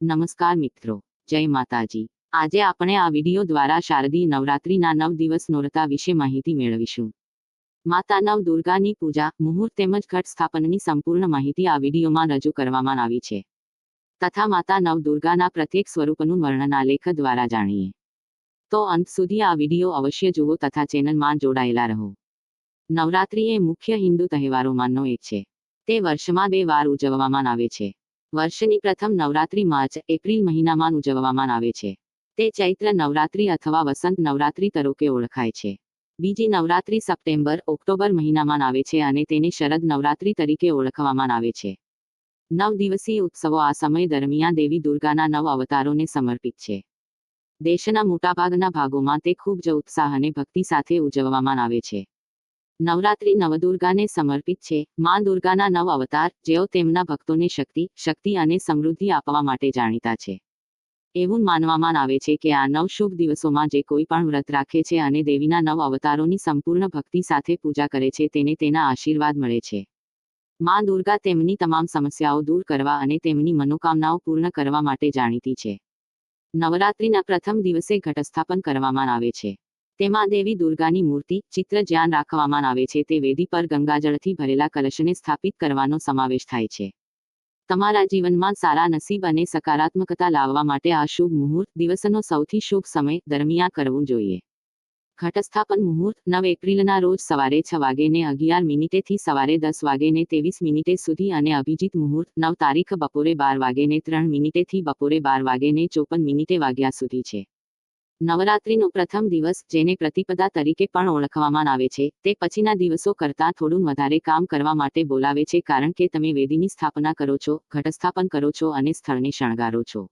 નમસ્કાર મિત્રો, જય માતાજી. આજે આપણે આ વીડિયો દ્વારા શારદીય નવરાત્રીના નવ દિવસ નોરતા વિશે માહિતી મેળવીશું. માતા નવ દુર્ગાની પૂજા, મુહૂર્ત તેમજ ઘટ સ્થાપનની સંપૂર્ણ માહિતી આ વિડીયોમાં રજૂ કરવામાં આવી છે. તથા માતા નવ દુર્ગાના પ્રત્યેક સ્વરૂપનું વર્ણન આ લેખ દ્વારા જાણીએ. તો અંત સુધી આ વીડિયો અવશ્ય જુઓ તથા ચેનલમાં જોડાયેલા રહો. નવરાત્રી એ મુખ્ય હિન્દુ તહેવારોમાંનો એક છે. તે વર્ષમાં બે વાર ઉજવવામાં આવે છે. વર્ષની પ્રથમ નવરાત્રી માર્ચ, એપ્રિલ મહિનામાં ઉજવવામાં આવે છે. તે ચૈત્ર નવરાત્રી અથવા વસંત નવરાત્રી તરીકે ઓળખાય છે. બીજી નવરાત્રી સપ્ટેમ્બર, ઓક્ટોબર મહિનામાં આવે છે અને તેને શરદ નવરાત્રી તરીકે ઓળખવામાં આવે છે. નવ દિવસીય ઉત્સવો આ સમય દરમિયાન દેવી દુર્ગાના નવ અવતારોને સમર્પિત છે. દેશના મોટાભાગના ભાગોમાં તે ખૂબ જ ઉત્સાહ અને ભક્તિ સાથે ઉજવવામાં આવે છે. નવરાત્રી નવદુર્ગાને સમર્પિત છે. માં દુર્ગાના નવ અવતાર, જેઓ તેમના ભક્તોને શક્તિ શક્તિ અને સમૃદ્ધિ આપવા માટે જાણીતા છે. એવું માનવામાં આવે છે કે આ નવ શુભ દિવસોમાં જે કોઈ પણ વ્રત રાખે છે અને દેવીના નવ અવતારોની સંપૂર્ણ ભક્તિ સાથે પૂજા કરે છે, તેને તેના આશીર્વાદ મળે છે. માં દુર્ગા તેમની તમામ સમસ્યાઓ દૂર કરવા અને તેમની મનોકામનાઓ પૂર્ણ કરવા માટે જાણીતી છે. નવરાત્રીના પ્રથમ દિવસે ઘટસ્થાપન કરવામાં આવે છે. તેમાં દેવી દુર્ગાની મૂર્તિ, ચિત્ર જ્યાં રાખવામાં આવે છે તે વેદી પર ગંગાજળથી ભરેલા કલશને સ્થાપિત કરવાનો સમાવેશ થાય છે. તમારા જીવનમાં સારા નસીબ અને સકારાત્મકતા લાવવા માટે આ શુભ મુહૂર્ત દિવસનો સૌથી શુભ સમય દરમિયાન કરવું જોઈએ. ઘટસ્થાપન મુહૂર્ત, નવ એપ્રિલના રોજ સવારે છ વાગે ને અગિયાર મિનિટેથી સવારે દસ વાગે ને ત્રેવીસ મિનિટે સુધી અને અભિજીત મુહૂર્ત, નવ તારીખ બપોરે બાર વાગે ને ત્રણ મિનિટેથી બપોરે બાર વાગે ને ચોપન મિનિટે વાગ્યા સુધી છે. નવરાત્રીનો પ્રથમ દિવસ, જેને પ્રતિપદા તરીકે પણ ઓળખવામાં આવે છે, તે પછીના દિવસો કરતાં થોડું વધારે કામ કરવા માટે બોલાવે છે કારણ કે તમે વેદીની સ્થાપના કરો છો, ઘટસ્થાપન કરો છો અને સ્થળને શણગારો છો.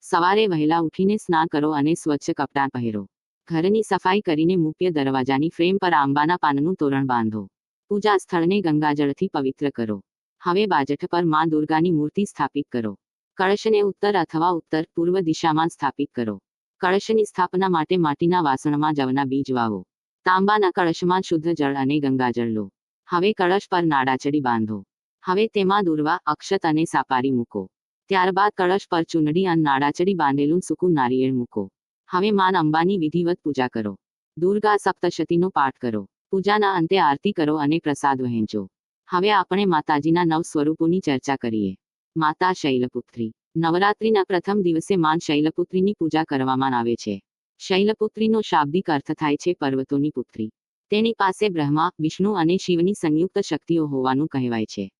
સવારે વહેલા ઉઠીને સ્નાન કરો અને સ્વચ્છ કપડાં પહેરો. ઘરની સફાઈ કરીને મુખ્ય દરવાજાની ફ્રેમ પર આંબાના પાનનું તોરણ બાંધો. પૂજા સ્થળને ગંગાજળથી પવિત્ર કરો. હવે બાજટ પરમાં દુર્ગાની મૂર્તિ સ્થાપિત કરો. કળશને ઉત્તર અથવા ઉત્તર પૂર્વ દિશામાં સ્થાપિત કરો. કળશની સ્થાપના માટે માટીના વાસણમાં જવના બીજ વાવો. તાંબાના કળશમાં શુદ્ધ જળ અને ગંગાજળ લો. હવે કળશ પર નાડાચડી બાંધો. હવે તેમાં દુર્વા, અક્ષત અને સાપારી મૂકો. ત્યારબાદ કળશ પર ચૂંદડી અને નાડાચડી બાંધેલું સૂકું નારિયેળ મૂકો. હવે માન અંબાની વિધિવત પૂજા કરો. દુર્ગા સપ્તશતીનો પાઠ કરો. પૂજાના અંતે આરતી કરો અને પ્રસાદ વહેંચો. હવે આપણે માતાજીના નવ સ્વરૂપોની ચર્ચા કરીએ. માતા શૈલપુત્રી. નવરાત્રીના પ્રથમ દિવસે માન શૈલપુત્રીની પૂજા કરવામાં આવે છે. શૈલપુત્રીનો શાબ્દિક અર્થ થાય છે પર્વતોની પુત્રી. તેની પાસે બ્રહ્મા, વિષ્ણુ અને શિવની સંયુક્ત શક્તિઓ હોવાનું કહેવાય છે.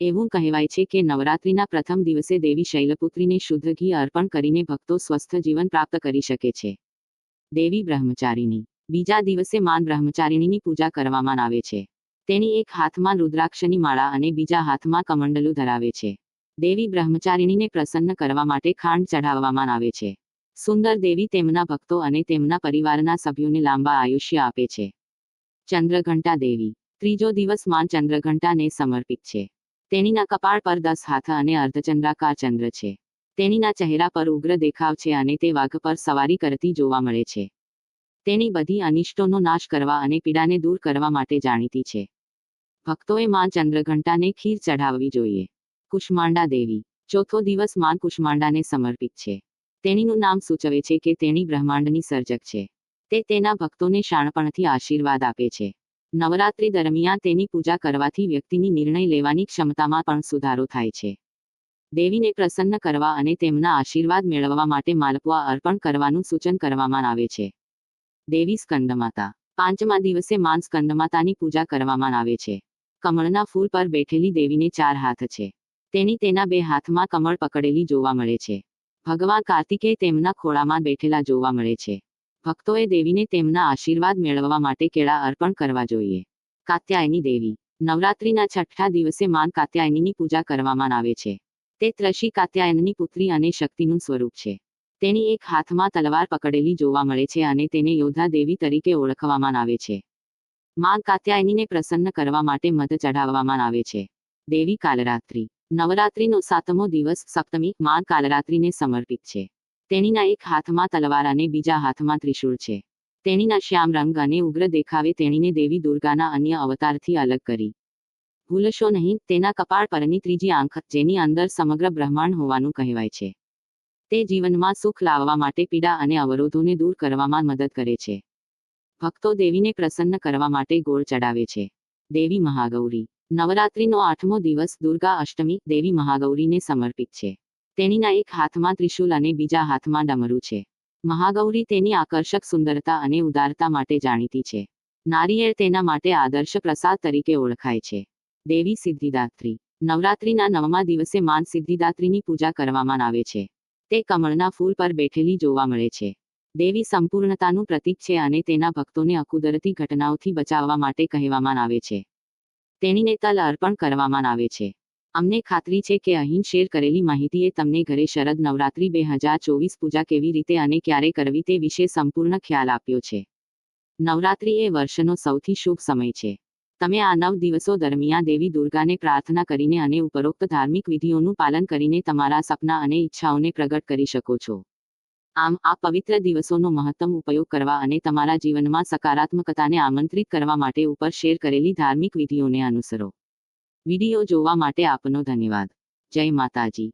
એવું કહેવાય છે કે નવરાત્રીના પ્રથમ દિવસે દેવી શૈલપુત્રીને શુદ્ધ ઘી અર્પણ કરીને ભક્તો સ્વસ્થ જીવન પ્રાપ્ત કરી શકે છે. દેવી બ્રહ્મચારીની. બીજા દિવસે માન બ્રહ્મચારિણીની પૂજા કરવામાં આવે છે. તેની એક હાથમાં રુદ્રાક્ષની માળા અને બીજા હાથમાં કમંડલું ધરાવે છે. દેવી બ્રહ્મચારિણીને પ્રસન્ન કરવા માટે ખાંડ ચઢાવવામાં આવે છે. સુંદર દેવી તેમના ભક્તો અને તેમના પરિવારના સભ્યોને લાંબા આયુષ્ય આપે છે. ચંદ્રઘંટા દેવી. ત્રીજો દિવસ માન ચંદ્રઘંટાને સમર્પિત છે. તેણીના કપાળ પર દસ હાથ અને અર્ધચંદ્રાકાર ચંદ્ર છે. તેણીના ચહેરા પર ઉગ્ર દેખાવ છે અને તે વાઘ પર સવારી કરતી જોવા મળે છે. તેની બધી અનિષ્ટોનો નાશ કરવા અને પીડાને દૂર કરવા માટે જાણીતી છે. ભક્તોએ માં ચંદ્રઘંટાને ખીર ચઢાવવી જોઈએ. કુષ્માંડા દેવી. ચોથો દિવસ માન કુષ્માંડાને સમર્પિત છે. તેણીનું નામ સૂચવે છે કે તેણી બ્રહ્માંડની સર્જક છે. તે તેના ભક્તોને શાણપણથી આશીર્વાદ આપે છે. નવરાત્રી દરમિયાન તેની પૂજા કરવાથી વ્યક્તિની નિર્ણય લેવાની ક્ષમતામાં પણ સુધારો થાય છે. દેવીને પ્રસન્ન કરવા અને તેમના આશીર્વાદ મેળવવા માટે માલપુઆ અર્પણ કરવાનું સૂચન કરવામાં આવે છે. દેવી સ્કંદમાતા. પાંચમા દિવસે માન સ્કંદમાતાની પૂજા કરવામાં આવે છે. કમળના ફૂલ પર બેઠેલી દેવીને ચાર હાથ છે. તેની તેના બે હાથમાં કમળ પકડેલી જોવા મળે છે. ભગવાન કાર્તિકે તેમના ખોળામાં બેઠેલા જોવા મળે છે. ભક્તોએ દેવીને તેમના આશીર્વાદ મેળવવા માટે કેળા અર્પણ કરવા જોઈએ. કાત્યાયની દેવી. નવરાત્રીના છઠ્ઠા દિવસે માન કાત્યાયનીની પૂજા કરવામાં આવે છે. તે ત્રશી કાત્યાયનની પુત્રી અને શક્તિનું સ્વરૂપ છે. તેની એક હાથમાં તલવાર પકડેલી જોવા મળે છે અને તેને યોદ્ધા દેવી તરીકે ઓળખવામાં આવે છે. માં કાત્યાયનીને પ્રસન્ન કરવા માટે મધ ચઢાવવામાં આવે છે. દેવી કાલરાત્રી. નવરાત્રીનો સાતમો દિવસ સપ્તમી, માં કાલરાત્રિને સમર્પિત છે. તેણીના એક હાથમાં તલવાર અને બીજા હાથમાં ત્રિશૂળ છે. તેણીના શ્યામ રંગ અને ઉગ્ર દેખાવે તેણીને દેવી દુર્ગાના અન્ય અવતારથી અલગ કરી. ભૂલશો નહીં, તેના કપાળ પરની ત્રીજી આંખ, જેની અંદર સમગ્ર બ્રહ્માંડ હોવાનું કહેવાય છે. તે જીવનમાં સુખ લાવવા માટે પીડા અને અવરોધોને દૂર કરવામાં મદદ કરે છે. ભક્તો દેવીને પ્રસન્ન કરવા માટે ગોળ ચડાવે છે. દેવી મહાગૌરી. નવરાત્રિનો આઠમો દિવસ દુર્ગા અષ્ટમી દેવી મહાગૌરીને સમર્પિત છે. તેણીના એક હાથમાં ત્રિશૂલ અને બીજા હાથમાં ડમરું છે. મહાગૌરી તેની આકર્ષક સુંદરતા અને ઉદારતા માટે જાણીતી છે. નારિયેળ તેના માટે આદર્શ પ્રસાદ તરીકે ઓળખાય છે. દેવી સિદ્ધિદાત્રી. નવરાત્રિના નવમા દિવસે માન સિદ્ધિદાત્રીની પૂજા કરવામાં આવે છે. તે કમળના ફૂલ પર બેઠેલી જોવા મળે છે. દેવી સંપૂર્ણતાનું પ્રતીક છે અને તેના ભક્તોને અકુદરતી ઘટનાઓથી બચાવવા માટે કહેવામાં આવે છે. તેણીને તલ અર્પણ કરવામાં આવે છે. અમને ખાતરી છે કે અહીં શેર કરેલી માહિતીએ તમને ઘરે શરદ નવરાત્રી બે હજાર ચોવીસ પૂજા કેવી રીતે અને ક્યારે કરવી તે વિશે સંપૂર્ણ ખ્યાલ આપ્યો છે. નવરાત્રી એ વર્ષનો સૌથી શુભ સમય છે. તમે આ નવ દિવસો દરમિયાન દેવી દુર્ગાને પ્રાર્થના કરીને અને ઉપરોક્ત ધાર્મિક વિધિઓનું પાલન કરીને તમારા સપના અને ઈચ્છાઓને પ્રગટ કરી શકો છો. આમ, આ પવિત્ર દિવસોનો મહત્તમ ઉપયોગ કરવા અને તમારા જીવનમાં સકારાત્મકતાને આમંત્રિત કરવા માટે ઉપર શેર કરેલી ધાર્મિક વિધિઓને અનુસરો. વીડિયો જોવા માટે આપનો ધન્યવાદ. જય માતાજી.